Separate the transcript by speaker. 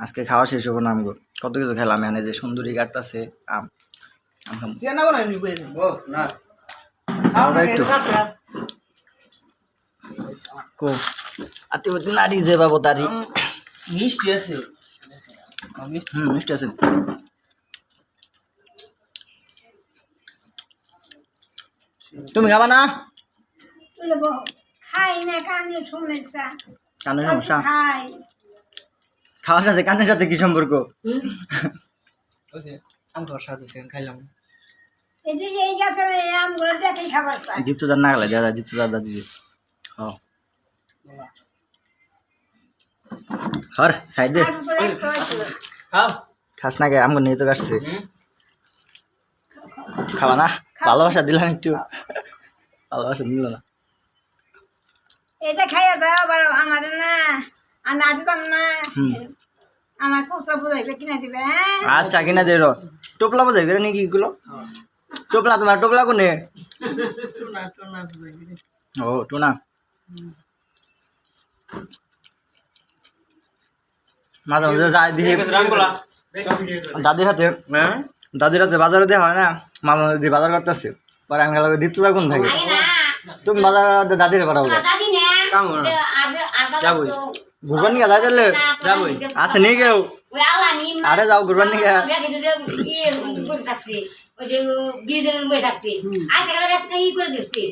Speaker 1: আজকে খাওয়া শেষ হব না আমগো। কত কিছু খেলাম এনে যে সুন্দরী কাটতাছে আম। আতি নারী যে বাবু তারি।
Speaker 2: মিষ্টি আছে।
Speaker 1: হুম মিষ্টি আছে। তুমি খাবা না?
Speaker 3: খাই না কানে সমস্যা।
Speaker 1: খাওয়ার সাথে কানের সাথে কি সম্পর্ক? দীপ্ত দার না গেলে দাদা দীপ্ত দাদা দিদি। হ হর সাইড দে। খাস না গে আমগো নিয়ে তো কাটছে। খাবা না ভালোবাসা দিলাম একটু। ভালোবাসা দিল না।
Speaker 3: এটা খাইয়া দাও আবার আমার না আমি আসতাম না। আমার বুঝাইবে কিনে দিবে হ্যাঁ?
Speaker 1: আচ্ছা কিনা দে রো। টোপলা বোঝাই করে নাকি এগুলো? টোপলা তোমার টোপলা কোনে?
Speaker 2: টুনা টুনা বুঝাই দিবি
Speaker 1: ও টুনা। মাঝে মাঝে যাই দিয়ে দাদির হাতে
Speaker 2: হ্যাঁ?
Speaker 1: দাদির হাতে বাজারে দেওয়া হয় না মাঝে মাঝে দিয়ে বাজার করতেছে। পরে আমি গেলাম দীপ্ত কোন থাকে? তুমি বাজার দাদিরে পাঠাবো
Speaker 2: কাম যাবই।
Speaker 1: ঘুরবার নিয়ে যাই তাহলে।
Speaker 2: যাবই।
Speaker 1: আচ্ছা নিয়ে কেউ আরে যাও ঘুরবার নিয়ে।
Speaker 4: ওই যে বসে থাকছি ওই যে বসে থাকছি ই করে দিচ্ছি